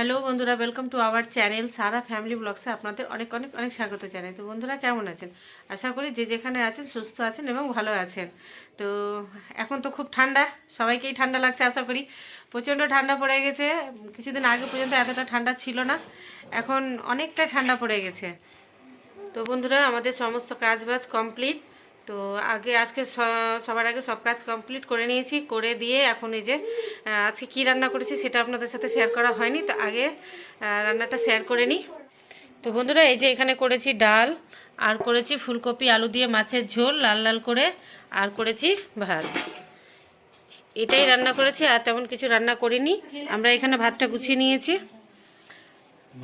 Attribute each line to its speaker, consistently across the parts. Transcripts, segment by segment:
Speaker 1: Hello বন্ধুরা welcome to our channel Sara family ব্লগসে আপনাদের অনেক অনেক অনেক স্বাগত জানাই। তো বন্ধুরা, কেমন আছেন? আশা করি যে যেখানে আছেন, সুস্থ আছেন এবং ভালো আছেন। তো এখন তো খুব ঠান্ডা, সবাইকেই ঠান্ডা লাগছে আশা করি। প্রচণ্ড ঠান্ডা পড়ে গেছে, কিছুদিন আগে পর্যন্ত এতটা ঠান্ডা ছিল না, এখন অনেকটা ঠান্ডা পড়ে গেছে। তো বন্ধুরা, আমাদের সমস্ত কাজ বাজ কমপ্লিট তো আগে, আজকে সবার আগে সব কাজ কমপ্লিট করে নিয়েছি, করে দিয়ে এখন এই যে আজকে কি রান্না করেছি সেটা আপনাদের সাথে শেয়ার করা হয়নি, তো আগে রান্নাটা শেয়ার করে নিই। তো বন্ধুরা, এই যে এখানে করেছি ডাল, আর করেছি ফুলকপি, আলু দিয়ে মাছের ঝোল, লাল লাল করে, আর করেছি ভাত। এটাই রান্না করেছি, আর তেমন কিছু রান্না করিনি। আমরা এখানে ভাতটা গুছিয়ে নিয়েছি।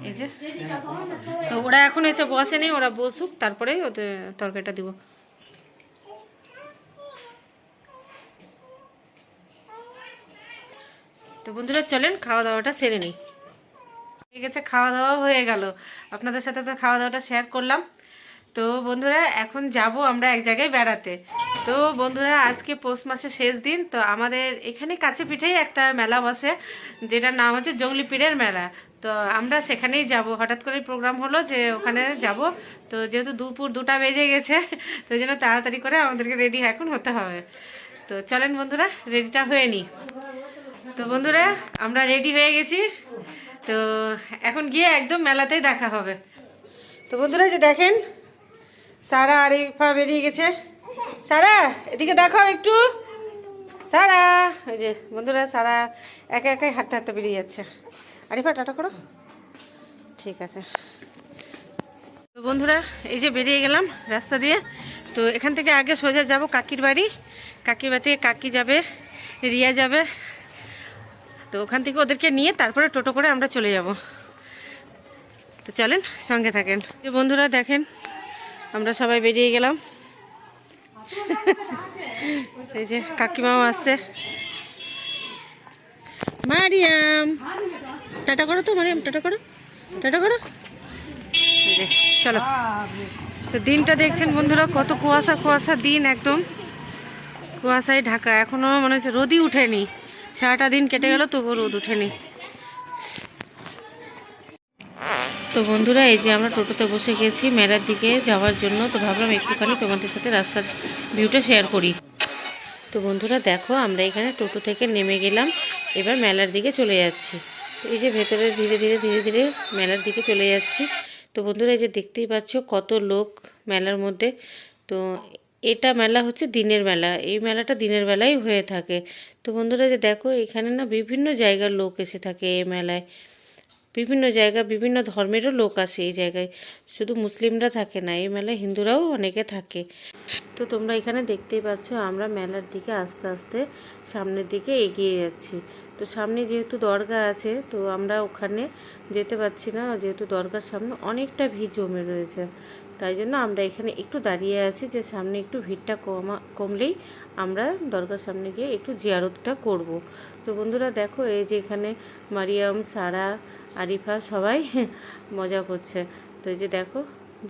Speaker 1: এই যে, তো ওরা এখন এসে বসেনি, ওরা বসুক তারপরে ওদের তরকারিটা দিব। তো বন্ধুরা, চলেন খাওয়া দাওয়াটা সেরে নিই। ঠিক আছে খাওয়া দাওয়া হয়ে গেল। আপনাদের সাথে তো খাওয়া দাওয়াটা শেয়ার করলাম। তো বন্ধুরা, এখন যাব আমরা এক জায়গায় বেড়াতে। তো বন্ধুরা, আজকে পৌষ মাসের শেষ দিন, তো আমাদের এখানে কাছে পিঠেই একটা মেলা বসে, যেটার নাম হচ্ছে জঙ্গলি পীরের মেলা। তো আমরা সেখানেই যাব। হঠাৎ করে প্রোগ্রাম হলো যে ওখানে যাব। তো যেহেতু দুপুর দুটা বেজে গেছে, তো জন্য তাড়াতাড়ি করে আমাদেরকে রেডি এখন হতে হবে। তো চলেন বন্ধুরা রেডিটা হয়ে নিই। তো বন্ধুরা, আমরা রেডি হয়ে গেছি। তো এখন গিয়ে একদম মেলাতেই দেখা হবে। তো বন্ধুরা যে দেখেন, সারা আরিফা বেরিয়ে গেছে। সারা, এদিকে দেখাও একটু। সারা ওই যে বন্ধুরা, সারা একা একাই হাঁটতে হাঁটতে বেরিয়ে যাচ্ছে। আরিফা টাটা করো। ঠিক আছে। তো বন্ধুরা, এই যে বেরিয়ে গেলাম রাস্তা দিয়ে। তো এখান থেকে আগে সোজা যাব কাকির বাড়ি। কাকির বাড়ি কাকি যাবে, রিয়া যাবে। তো ওখান থেকে ওদেরকে নিয়ে তারপরে টোটো করে আমরা চলে যাব। তো চলেন, সঙ্গে থাকেন। যে বন্ধুরা, দেখেন, আমরা সবাই বেরিয়ে গেলাম। এই যে কাকিমাও আসছে। মারিয়াম! টাটা করো তো, মারিয়াম, টাটা করো টাটা করো। চলো। তো দিনটা দেখছেন বন্ধুরা, কত কুয়াশা কুয়াশা দিন একদম। কুয়াশায় ঢাকা, এখনও মনে হচ্ছে রোদই উঠেনি। সারাটা দিন কেটে গেল, তবু রোদ উঠেনি। তো বন্ধুরা, এই যে আমরা টোটোতে বসে গেছি মেলার দিকে যাওয়ার জন্য, তো ভাবলাম একটুখানি তোমাদের সাথে রাস্তার ভিউটা শেয়ার করি। তো বন্ধুরা, দেখো, আমরা এখানে টোটো থেকে নেমে গেলাম, এবার মেলার দিকে চলে যাচ্ছি। তো এই যে ভেতরে ধীরে ধীরে ধীরে ধীরে মেলার দিকে চলে যাচ্ছি। তো বন্ধুরা, এই যে দেখতেই পাচ্ছ কত লোক মেলার মধ্যে। তো এটা মেলা হচ্ছে দিনের মেলা। এই মেলাটা দিনের বেলায় হয়ে থাকে। তো বন্ধুরা যে দেখো, এখানে না বিভিন্ন জায়গার লোক এসে থাকে এই মেলায়। বিভিন্ন জায়গা, বিভিন্ন ধর্মেরও লোক আসে এই জায়গায়। শুধু মুসলিমরা থাকে না, এই মেলায় হিন্দুরাও অনেকে থাকে। তো তোমরা এখানে দেখতেই পাচ্ছ, আমরা মেলার দিকে আস্তে আস্তে সামনের দিকে এগিয়ে যাচ্ছি। তো সামনে যেহেতু দরগা আছে, তো আমরা ওখানে যেতে পারছি না। যেহেতু দরগার সামনে অনেকটা ভিড় জমে রয়েছে। তাই জন্য আমরা এখানে একটু দাঁড়িয়ে আছি যে সামনে একটু ভিড়টা কমা, কমলেই আমরা দরগার সামনে গিয়ে একটু জিয়ারতটা করব। তো বন্ধুরা দেখো, এই যে এখানে মারিয়াম, সারা, আরিফা সবাই মজা করছে। তো এই যে দেখো,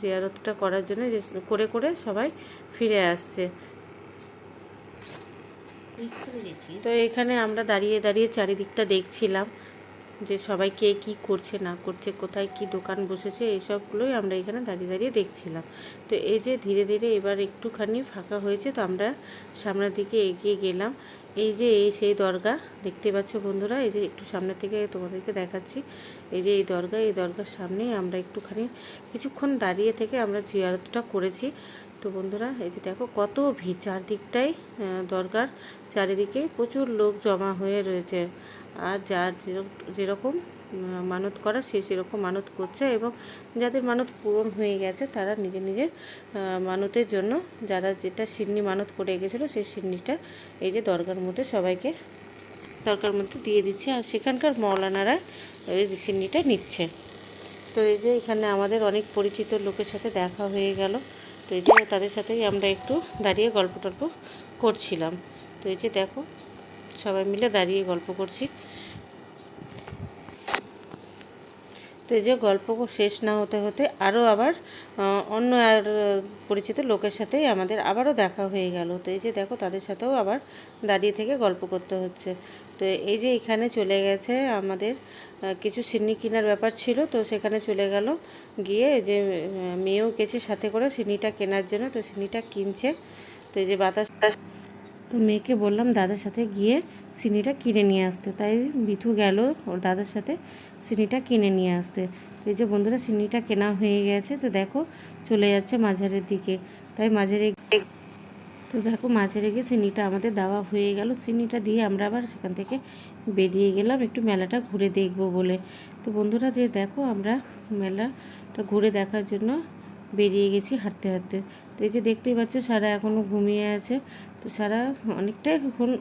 Speaker 1: জিয়ারতটা করার জন্য যে করে করে সবাই ফিরে আসছে। তো এখানে আমরা দাঁড়িয়ে দাঁড়িয়ে চারিদিকটা দেখছিলাম। যে সবাই কে কী করছে না করছে কোথায় কি দোকান বসেছে এইসবগুলোই আমরা এখানে দাঁড়িয়ে দাঁড়িয়ে দেখছিলাম। তো এই যে ধীরে ধীরে এবার একটুখানি ফাঁকা হয়েছে তো আমরা সামনের দিকে এগিয়ে গেলাম। এই যে এই সেই দরগা দেখতে পাচ্ছ বন্ধুরা এই যে একটু সামনে থেকে তোমাদেরকে দেখাচ্ছি। এই যে এই দরগা এই দরগার সামনেই আমরা একটুখানি কিছুক্ষণ দাঁড়িয়ে থেকে আমরা জিয়ারতটা করেছি। তো বন্ধুরা এই যে দেখো কত ভিড় চারদিকটাই আহ, দরগার চারিদিকে প্রচুর লোক জমা হয়ে রয়েছে। আর যার যেরক- যেরকম মানত করা, সে সেরকম মানত করছে এবং যাদের মানত পূরণ হয়ে গেছে, তারা নিজে নিজের মানতের জন্য যারা যেটা সিন্নি মানত করে গেছিল, সেই সিন্নিটা এই যে দরগার মধ্যে সবাইকে দরকার মধ্যে দিয়ে দিচ্ছে। আর সেখানকার মৌলানারা এই যে সিন্নিটা নিচ্ছে। তো এই যে এখানে আমাদের অনেক পরিচিত লোকের সাথে দেখা হয়ে গেল। তো এই যে তাদের সাথেই আমরা একটু দাঁড়িয়ে গল্প টল্প করছিলাম। তো এই যে দেখো সবাই মিলে দাঁড়িয়ে গল্প করছি। তো এই যে গল্প শেষ না হতে হতে আরও আবার অন্য আর পরিচিত লোকের সাথেই আমাদের আবারও দেখা হয়ে গেল। তো এই যে দেখো তাদের সাথেও আবার দাঁড়িয়ে থেকে গল্প করতে হচ্ছে। তো এই যে এখানে চলে গেছে আমাদের কিছু সিন্নি কেনার ব্যাপার ছিল, তো সেখানে চলে গেল। গিয়ে যে মেয়েও গেছে সাথে করে সিন্নিটা কেনার জন্য, তো সিন্নিটা কিনছে। তো এই যে বাতাস তো মেয়েকে বললাম দাদার সাথে গিয়ে সিনিটা কিনে নিয়ে আসতে। তাই বিথু গেল ওর দাদার সাথে সিনিটা কিনে নিয়ে আসতে। এই যে বন্ধুরা, সিনিটা কেনা হয়ে গেছে। তো দেখো, চলে যাচ্ছে মাঝারের দিকে। তাই মাঝারে তো দেখো, মাঝারে গিয়ে সিনিটা আমাদের দেওয়া হয়ে গেল। সিনিটা দিয়ে আমরা আবার সেখান থেকে বেরিয়ে গেলাম। একটু মেলাটা ঘুরে দেখব বলে। তো বন্ধুরা, যে দেখো, আমরা মেলাটা ঘুরে দেখার জন্য বেরিয়ে গেছি হাঁটতে হাঁটতে। তো এই যে দেখতেই পাচ্ছ, সারা এখনও ঘুমিয়ে আছে। তো সারা অনেকটাই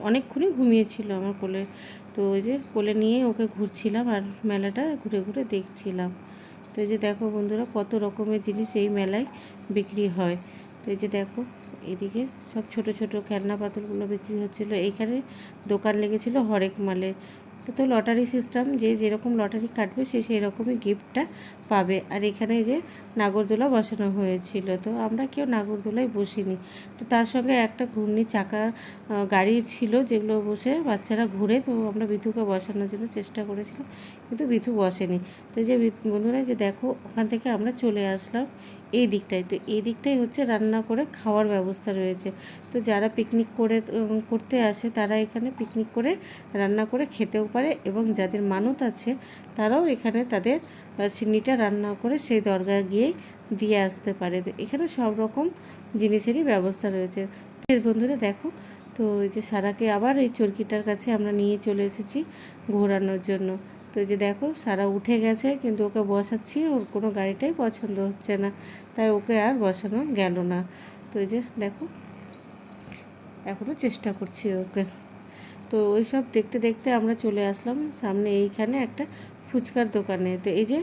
Speaker 1: অনেকক্ষণই ঘুমিয়েছিল আমার কোলে। তো ওই যে কোলে নিয়ে ওকে ঘুরছিলাম আর মেলাটা ঘুরে ঘুরে দেখছিলাম। তো এই যে দেখো বন্ধুরা, কত রকমের জিনিস এই মেলায় বিক্রি হয়। তো এই যে দেখো, এদিকে সব ছোট ছোট খেলনা পাথরগুলো বিক্রি হচ্ছিল। এইখানে দোকান লেগেছিল হরেক মালের। তো লটারি সিস্টেম যে যেরকম লটারি কাটবে সে সেই রকমই গিফটটা পাবে। আর এখানে যে নাগরদোলা বসানো হয়েছিল, তো আমরা কেউ নাগরদোলায় বসিনি। তো তার সঙ্গে একটা ঘূর্ণি চাকা গাড়ি ছিল যেগুলো বসে বাচ্চারা ঘুরে, তো আমরা বিথুকে বসানোর জন্য চেষ্টা করেছিলাম, কিন্তু বিথু বসেনি। তো যে বন্ধুরা যে দেখো, ওখান থেকে আমরা চলে আসলাম। এই দিকটায় তো এই দিকটাই হচ্ছে রান্না করে খাওয়ার ব্যবস্থা রয়েছে। তো যারা পিকনিক করে করতে আসে তারা এখানে পিকনিক করে রান্না করে খেতেও পারে এবং যাদের মানত আছে তারাও এখানে তাদের আহ, রান্না করে সেই দরগা গিয়ে দিয়ে আসতে পারে। তো এখানে সব রকম জিনিসেরই ব্যবস্থা রয়েছে। বন্ধুরা দেখো তো এই যে সারাকে আবার এই চরকিটার কাছে আমরা নিয়ে চলে এসেছি ঘোরানোর জন্য। তো যে দেখো, সারা উঠে গেছে, কিন্তু ওকে বসাচ্ছি, ওর কোনো গাড়িটাই পছন্দ হচ্ছে না। তাই ওকে আর বসানো গেল না। তো এই যে দেখো, এখনও চেষ্টা করছি ওকে। তো ওই সব দেখতে দেখতে আমরা চলে আসলাম, সামনে এইখানে একটা ফুচকার দোকানে। তো এই যে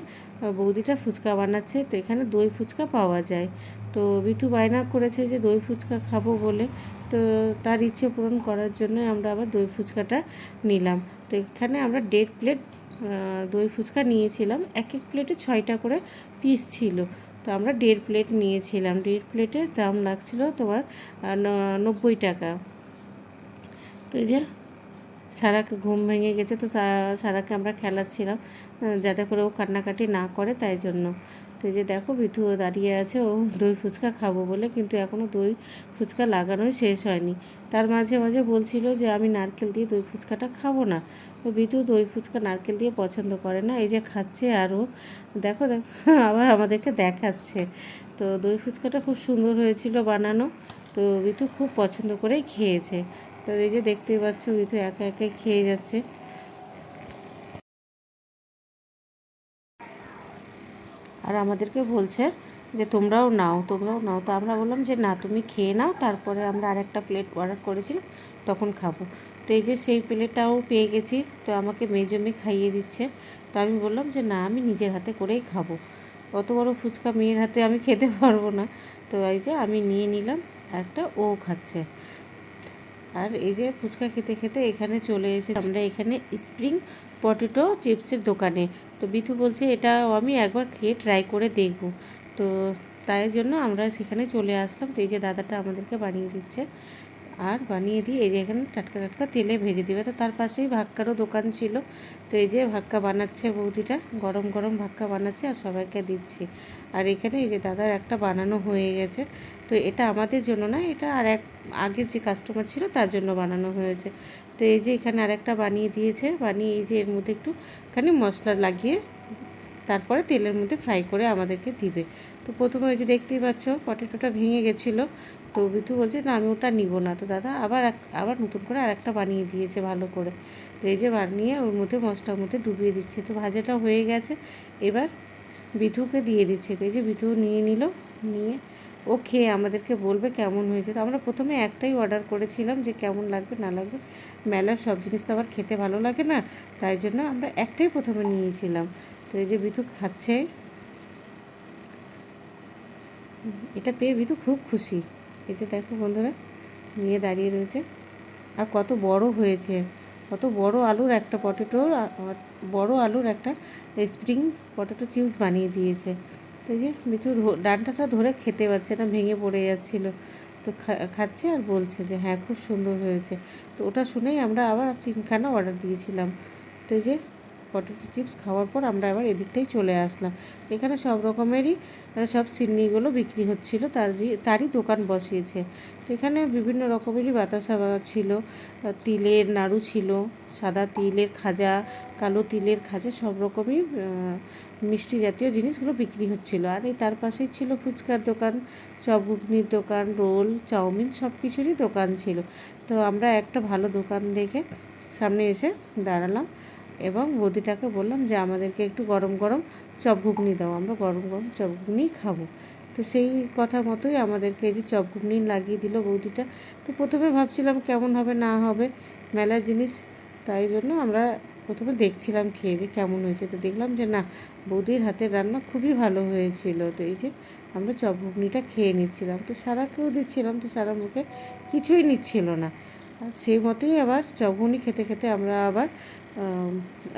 Speaker 1: বৌদিটা ফুচকা বানাচ্ছে, তো এখানে দই ফুচকা পাওয়া যায়। তো বিটু বায়না করেছে যে দই ফুচকা খাব বলে। তো তার ইচ্ছে পূরণ করার জন্য আমরা আবার দই ফুচকাটা নিলাম। তো এখানে আমরা দেড় প্লেট দই ফুচকা নিয়েছিলাম। এক এক প্লেটে ছয়টা করে পিস ছিল। তো আমরা দেড় প্লেট নিয়েছিলাম। দেড় প্লেটের দাম লাগছিল তোমার নব্বই টাকা। তো এই যে সারাকে ঘুম ভেঙে গেছে, তো সারাকে আমরা খেলাচ্ছিলাম যাতে করে ও কান্নাকাটি না করে, তাই জন্য। তো এই যে দেখো, বিধু দাঁড়িয়ে আছে। ও দই ফুচকা খাব বলে, কিন্তু এখনও দই ফুচকা লাগানোই শেষ হয়নি। তার মাঝে মাঝে বলছিল যে, আমি নারকেল দিয়ে দই ফুচকাটা খাব না। তো বিধু দই ফুচকা নারকেল দিয়ে পছন্দ করে না। এই যে খাচ্ছে আরও দেখো দেখো, আবার আমাদেরকে দেখাচ্ছে। তো দই ফুচকাটা খুব সুন্দর হয়েছিল বানানো। তো বিতু খুব পছন্দ করেই খেয়েছে। তো এই যে দেখতেই পাচ্ছ বিতু একা একাই খেয়ে যাচ্ছে। আর আমাদেরকে বলছে যে, তোমরাও নাও তোমরাও নাও। তো আমরা বললাম যে, না, তুমি খেয়ে নাও, তারপরে আমরা আরেকটা প্লেট অর্ডার করেছিলাম, তখন খাব। তো এই যে, সেই প্লেটটাও পেয়ে গেছি। তো আমাকে মেজো মেয়ে খাইয়ে দিচ্ছে। তো আমি বললাম যে, না, আমি নিজের হাতে করেই খাব। অত বড় ফুচকা মেয়ের হাতে আমি খেতে পারব না। তো এই যে, আমি নিয়ে নিলাম, একটা ও খাচ্ছে। আর এই যে ফুচকা খেতে খেতে এখানে চলে এসে আমরা এখানে স্প্রিং পটেটো চিপসের দোকানে। তো বিথু বলছে এটা আমি একবার খেয়ে ট্রাই করে দেখব। তো তাই জন্য আমরা সেখানে চলে আসলাম। তো এই যে দাদাটা আমাদেরকে বানিয়ে দিচ্ছে। আর বানিয়ে দিয়ে এই যে এখানে টাটকা টাটকা তেলে ভেজে দিবে। তো তার পাশেই ভাক্কারও দোকান ছিল। তো এই যে ভাক্কা বানাচ্ছে বৌদিটা। গরম গরম ভাক্কা বানাচ্ছে আর সবাইকে দিচ্ছে। আর এখানে এই যে দাদার একটা বানানো হয়ে গেছে। তো এটা আমাদের জন্য না, এটা আর এক আগের যে কাস্টমার ছিল তার জন্য বানানো হয়েছে। তো এই যে এখানে আরেকটা বানিয়ে দিয়েছে, বানিয়ে এই যে এর মধ্যে একটু একটুখানি মশলা লাগিয়ে তারপরে তেলের মধ্যে ফ্রাই করে আমাদেরকে দিবে। তো প্রথমে ওই যে দেখতেই পাচ্ছ পটেটোটা ভেঙে গেছিল। তো বিধু বলছে, না, আমি ওটা নিব না। তো দাদা আবার আবার নতুন করে আরেকটা বানিয়ে দিয়েছে ভালো করে। তো এই যে বানিয়ে ওর মধ্যে মশলার মধ্যে ডুবিয়ে দিচ্ছে। তো ভাজাটা হয়ে গেছে। এবার বিধুকে দিয়ে দিচ্ছে। তো এই যে বিধু নিয়ে নিল, নিয়ে ও খেয়ে আমাদেরকে বলবে কেমন হয়েছে। তো আমরা প্রথমে একটাই অর্ডার করেছিলাম যে কেমন লাগবে, না লাগবে। মেলার সব জিনিস তো আবার খেতে ভালো লাগে না, তাই জন্য আমরা একটাই প্রথমে নিয়েছিলাম। তো এই যে বিধু খাচ্ছে। এটা পেয়ে বিধু খুব খুশি। এই যে দেখো বন্ধুরা, নিয়ে দাঁড়িয়ে রয়েছে। আর কত বড় হয়েছে, কত বড় আলুর একটা পটেটো বড় আলুর একটা স্প্রিং পটেটো চিপস বানিয়ে দিয়েছে। তো যে মিঠু ডানটাটা ধরে খেতে পারছে না, ভেঙে পড়ে যাচ্ছিল। তো খাচ্ছে আর বলছে যে হ্যাঁ খুব সুন্দর হয়েছে। তো ওটা শুনেই আমরা আবার তিনখানা অর্ডার দিয়েছিলাম। তো যে পটেটো চিপস খাওয়ার পর আমরা আবার এদিকটাই চলে আসলাম। এখানে সব রকমেরই সব সিন্নিগুলো বিক্রি হচ্ছিল তারই তারই দোকান বসিয়েছে। তো এখানে বিভিন্ন রকমেরই বাতাসা ছিল তিলের নাড়ু ছিল, সাদা তিলের খাজা, কালো তিলের খাজা, সব রকমই মিষ্টি জাতীয় জিনিসগুলো বিক্রি হচ্ছিল। আর এই তার পাশেই ছিল ফুচকার দোকান, চপ ঘুগনির দোকান, রোল, চাউমিন, সব কিছুরই দোকান ছিল। তো আমরা একটা ভালো দোকান দেখে সামনে এসে দাঁড়ালাম। এবং বৌদিটাকে বললাম যে, আমাদেরকে একটু গরম গরম চপ ঘুগনি দাও, আমরা গরম গরম চপ ঘুগনি খাব। তো সেই কথা মতোই আমাদেরকে এই যে চপ ঘুগনি লাগিয়ে দিল বৌদিটা। তো প্রথমে ভাবছিলাম কেমন হবে, না হবে, মেলার জিনিস, তাই জন্য আমরা প্রথমে দেখছিলাম, খেয়ে যে কেমন হয়েছে। তো দেখলাম যে, না, বৌদির হাতের রান্না খুবই ভালো হয়েছিল। তো এই যে আমরা চপ ঘুগনিটা খেয়ে নিচ্ছিলাম। তো সারাকেও দিচ্ছিলাম, তো সারা মুখে কিছুই নিচ্ছিল না। সেই মতোই আবার চপ ঘুগনি খেতে খেতে আমরা আবার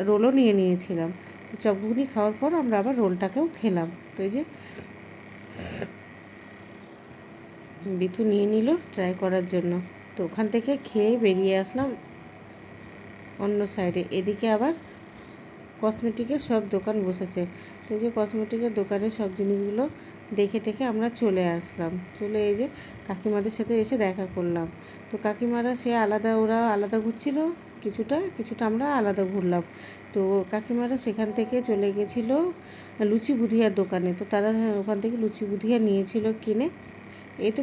Speaker 1: রোলও নিয়ে নিয়েছিলাম। তো চপ খাওয়ার পর আমরা আবার রোলটাকেও খেলাম। তো এই যে বিথু নিয়ে নিল ট্রাই করার জন্য। তো ওখান থেকে খেয়ে বেরিয়ে আসলাম অন্য সাইডে এদিকে আবার কসমেটিকের সব দোকান বসেছে। তো এই যে কসমেটিকের দোকানে সব জিনিসগুলো দেখে টেখে আমরা চলে আসলাম। চলে এই যে কাকিমাদের সাথে এসে দেখা করলাম। তো কাকিমারা সে আলাদা, ওরা আলাদা ঘুরছিল। কিছুটা কিছুটা আমরা আলাদা ঘুরলাম। তো কাকিমারা সেখান থেকে চলে গেছিল লুচি বুধিয়ার দোকানে। তো তারা ওখান থেকে লুচি বুধিয়া নিয়েছিল কিনে। এই তো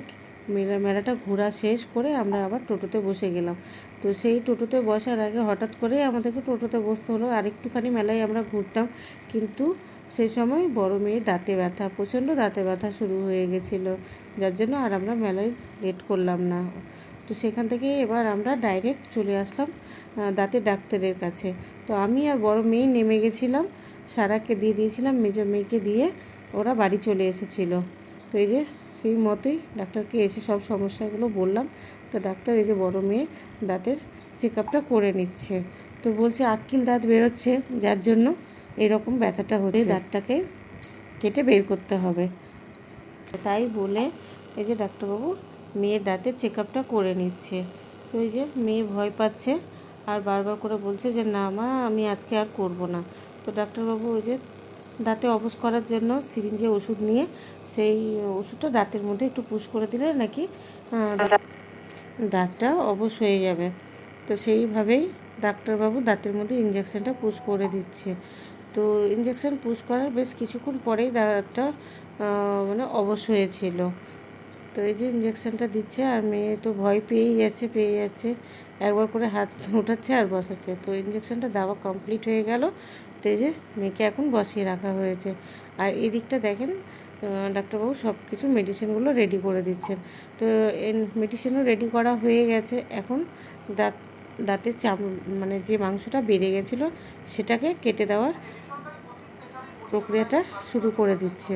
Speaker 1: মেলা, মেলাটা ঘোরা শেষ করে আমরা আবার টোটোতে বসে গেলাম। তো সেই টোটোতে বসার আগে হঠাৎ করে আমাদেরকে টোটোতে বসতে হলো। আর একটুখানি মেলায় আমরা ঘুরতাম। কিন্তু সেই সময় বড় মেয়ে দাঁতে ব্যথা, প্রচণ্ড দাঁতে ব্যথা শুরু হয়ে গেছিল। যার জন্য আর আমরা মেলায় লেট করলাম না। তো সেখান থেকে এবার আমরা ডাইরেক্ট চলে আসলাম দাঁতের ডাক্তারের কাছে। তো আমি আর বড় মেয়ে নেমে গেছিলাম সারাকে দিয়ে দিয়েছিলাম মেজো মেয়েকে দিয়ে ওরা বাড়ি চলে এসেছিল। তো এই যে সেই মতেই ডাক্তারকে এসে সব সমস্যাগুলো বললাম। তো ডাক্তার এই যে বড় মেয়ে দাঁতের চেক আপটা করে নিচ্ছে। তো বলছে আক্কিল দাঁত বেরোচ্ছে যার জন্য এরকম ব্যথাটা হচ্ছে। দাঁতটাকে কেটে বের করতে হবে। তাই বলে এই যে ডাক্তারবাবু মেয়ের দাঁতের চেক আপটা করে নিচ্ছে। তো এই যে মেয়ে ভয় পাচ্ছে আর বারবার করে বলছে যে, না মা, আমি আজকে আর করব না। তো ডাক্তারবাবু ওই যে দাঁতে অবশ করার জন্য সিরিঞ্জে ওষুধ নিয়ে, সেই ওষুধটা দাঁতের মধ্যে একটু পুশ করে দিলে নাকি দাঁতটা অবশ হয়ে যাবে। তো সেইভাবেই ডাক্তারবাবু দাঁতের মধ্যে ইঞ্জেকশনটা পুশ করে দিচ্ছে। তো ইঞ্জেকশন পুশ করার বেশ কিছুক্ষণ পরেই দাঁতটা মানে অবশ হয়েছিল। তো এই যে ইঞ্জেকশনটা দিচ্ছে, আর মেয়ে তো ভয় পেয়েই যাচ্ছে, পেয়ে যাচ্ছে। একবার করে হাত উঠাচ্ছে আর বসাচ্ছে। তো ইঞ্জেকশনটা দেওয়া কমপ্লিট হয়ে গেল। তো এই যে মেয়েকে এখন বসিয়ে রাখা হয়েছে। আর এই দিকটা দেখেন ডাক্তারবাবু সব কিছু মেডিসিনগুলো রেডি করে দিচ্ছেন তো মেডিসিনও রেডি করা হয়ে গেছে। এখন দাঁত, দাঁতের চাম মানে যে মাংসটা বেড়ে গেছিল, সেটাকে কেটে দেওয়ার প্রক্রিয়াটা শুরু করে দিচ্ছে।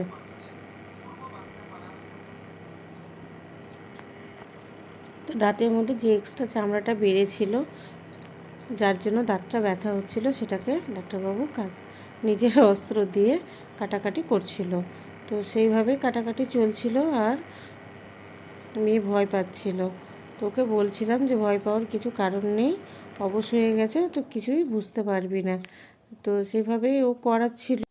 Speaker 1: দাঁতের মধ্যে যে এক্সট্রা চামড়াটা বেড়েছিল, যার জন্য দাঁতটা ব্যথা হচ্ছিল, সেটাকে ডাক্তারবাবু কাজ নিজের অস্ত্র দিয়ে কাটাকাটি করছিল। তো সেইভাবেই কাটাকাটি চলছিল আর মেয়ে ভয় পাচ্ছিল। তো ওকে বলছিলাম যে ভয় পাওয়ার কিছু কারণ নেই, অবশ হয়ে গেছে, তো কিছুই বুঝতে পারবি না। তো সেভাবেই ও করাচ্ছিল।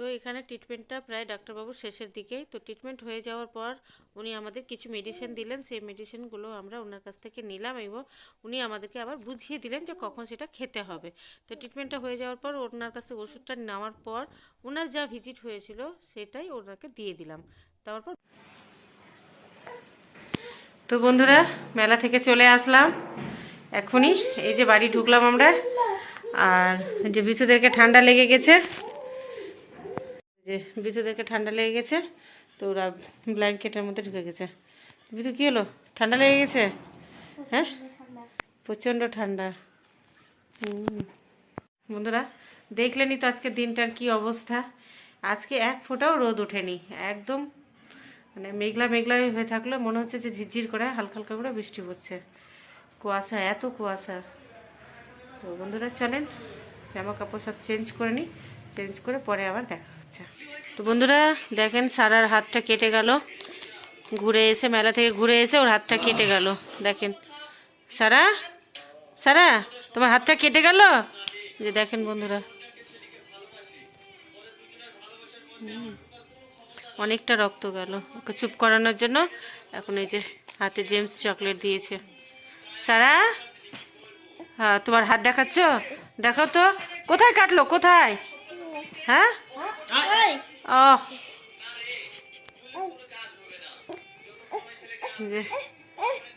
Speaker 1: তো এখানে ট্রিটমেন্টটা প্রায় ডাক্তারবাবুর শেষের দিকেই। তো ট্রিটমেন্ট হয়ে যাওয়ার পর উনি আমাদের কিছু মেডিসিন দিলেন। সেই মেডিসিনগুলো আমরা ওনার কাছ থেকে নিলাম এবং উনি আমাদেরকে আবার বুঝিয়ে দিলেন যে কখন সেটা খেতে হবে। তো ট্রিটমেন্টটা হয়ে যাওয়ার পর ওনার কাছ থেকে ওষুধটা নেওয়ার পর ওনার যা ভিজিট হয়েছিল সেটাই ওনাকে দিয়ে দিলাম। তারপর তো বন্ধুরা, মেলা থেকে চলে আসলাম। এখনই এই যে বাড়ি ঢুকলাম আমরা। আর যে বিচুদেরকে ঠান্ডা লেগে গেছে। যে বিচুদেরকে ঠান্ডা লেগে গেছে, তো ওরা ব্ল্যাঙ্কেটের মধ্যে ঢুকে গেছে। বিচু কী হলো? ঠান্ডা লেগে গেছে? হ্যাঁ? প্রচণ্ড ঠান্ডা। বন্ধুরা দেখলেনি তো আজকে দিনটার কি অবস্থা। আজকে এক ফোঁটাও রোদ ওঠেনি, একদম মানে মেঘলা মেঘলা হয়ে থাকল। মনে হচ্ছে যে ঝিরঝির করে, হালকা হালকা করে বৃষ্টি পড়ছে কুয়াশা, এত কুয়াশা। তো বন্ধুরা, চলেন, জামা কাপড় সব চেঞ্জ করে নিই। চেঞ্জ করে পরে আবার দেখা। হচ্ছে তো বন্ধুরা, দেখেন সারার হাতটা কেটে গেল। ঘুরে এসে, মেলা থেকে ঘুরে এসে ওর হাতটা কেটে গেল। দেখেন। সারা? সারা? তোমার হাতটা কেটে গেল? যে দেখেন বন্ধুরা। অনেকটা রক্ত গেল। ওকে চুপ করানোর জন্য এখন এই যে হাতে জেমস চকলেট দিয়েছে। সারা? হ্যাঁ তোমার হাত দেখাচ্ছ? দেখো তো। কোথায় কাটলো? কোথায়? হ্যাঁ? যে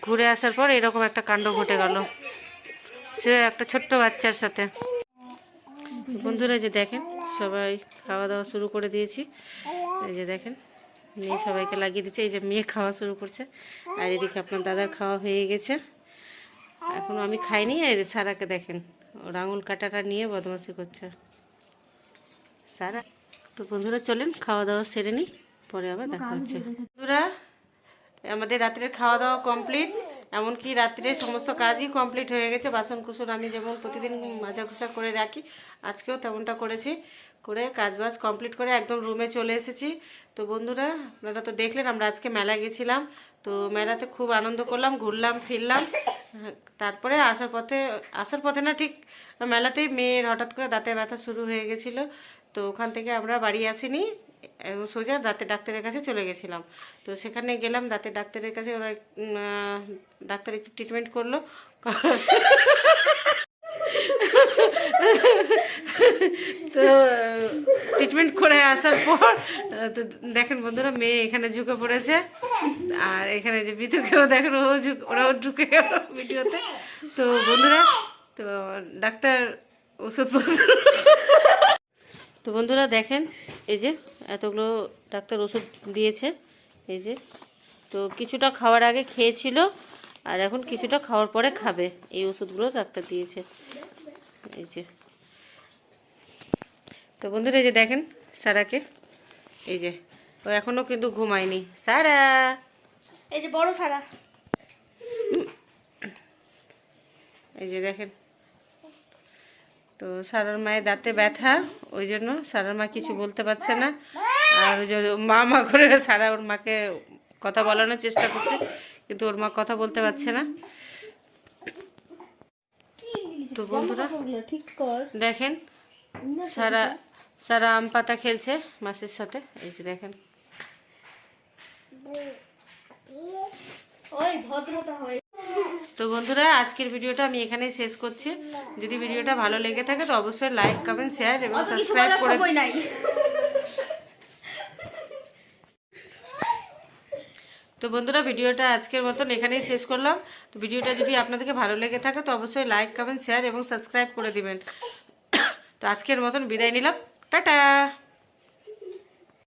Speaker 1: ঘুরে আসার পর এরকম একটা কাণ্ড ঘটে গেল। সে একটা ছোট্ট বাচ্চার সাথে। বন্ধুরা যে দেখেন সবাই খাওয়া দাওয়া শুরু করে দিয়েছি। এই যে দেখেন মেয়ে সবাইকে লাগিয়ে দিচ্ছে। এই যে মেয়ে খাওয়া শুরু করছে। আর এদিকে আপনার দাদার খাওয়া হয়ে গেছে। এখনও আমি খাইনি। আর এই যে সারাকে দেখেন ওর আঙুল কাটাটা নিয়ে বদমাসি করছে। সারা তো বন্ধুরা চলেন খাওয়া দাওয়া সেরে নিই পরে আবার দেখা হচ্ছে। বন্ধুরা আমাদের রাত্রের খাওয়া দাওয়া কমপ্লিট এমনকি রাত্রে সমস্ত কাজই কমপ্লিট হয়ে গেছে। বাসন কুসন আমি যেমন প্রতিদিন মাজা ঘষা করে রাখি আজকেও তেমনটা করেছি। করে কাজ বাজ কমপ্লিট করে একদম রুমে চলে এসেছি। তো বন্ধুরা আপনারা তো দেখলেন আমরা আজকে মেলা গেছিলাম। তো মেলাতে খুব আনন্দ করলাম ঘুরলাম ফিরলাম। তারপরে আসার পথে আসার পথে না ঠিক মেলাতেই মেয়ের হঠাৎ করে দাঁতে ব্যথা শুরু হয়ে গেছিল। তো ওখান থেকে আমরা বাড়ি আসিনি সোজা দাঁতের ডাক্তারের কাছে চলে গেছিলাম। তো সেখানে গেলাম, দাঁতের ডাক্তারের কাছে ওরা ডাক্তার একটু ট্রিটমেন্ট করল। তো ট্রিটমেন্ট করে আসার পর, তো দেখেন বন্ধুরা, মেয়ে এখানে ঝুঁকে পড়েছে। আর এখানে যে বিদ্যুৎকেও দেখেন ও ঝুঁক, ওরাও ঢুকে গেল ভিডিওতে। তো বন্ধুরা, তো ডাক্তার ওষুধ তো বন্ধুরা দেখেন এই যে এতগুলো ডাক্তার ওষুধ দিয়েছে এই যে। তো কিছুটা খাওয়ার আগে খেয়েছিল আর এখন কিছুটা খাওয়ার পরে খাবে এই ওষুধগুলো ডাক্তার দিয়েছে। এই যে। তো বন্ধুরা এই যে দেখেন সারাকে এই যে। ও এখনও কিন্তু ঘুমায়নি। সারা!
Speaker 2: এই যে বড় সারা।
Speaker 1: এই যে দেখেন। তো সারার মায়ের দাঁতে ব্যথা, ওই জন্য সারার মা কিছু বলতে পারছে না। আর মা মা করে সারা ওর মাকে কথা বলানোর চেষ্টা করছে, কিন্তু ওর মা কথা বলতে পারছে না। তো বন্ধুরা, দেখেন, সারা সারা আম পাতা খেলছে মাসির সাথে, এই যে দেখেন।
Speaker 2: ওই ভদ্রতা হয়।
Speaker 1: তো বন্ধুরা আজকের ভিডিওটা আমি এখানেই শেষ করছি। যদি ভিডিওটা ভালো লেগে থাকে তো অবশ্যই লাইক কমেন্ট শেয়ার এবং সাবস্ক্রাইব করে তো বন্ধুরা ভিডিওটা আজকের মতন এখানেই শেষ করলাম। তো ভিডিওটা যদি আপনাদেরকে ভালো লেগে থাকে তো অবশ্যই লাইক কমেন্ট শেয়ার এবং সাবস্ক্রাইব করে দিবেন। তো আজকের মতন বিদায় নিলাম। টাটা!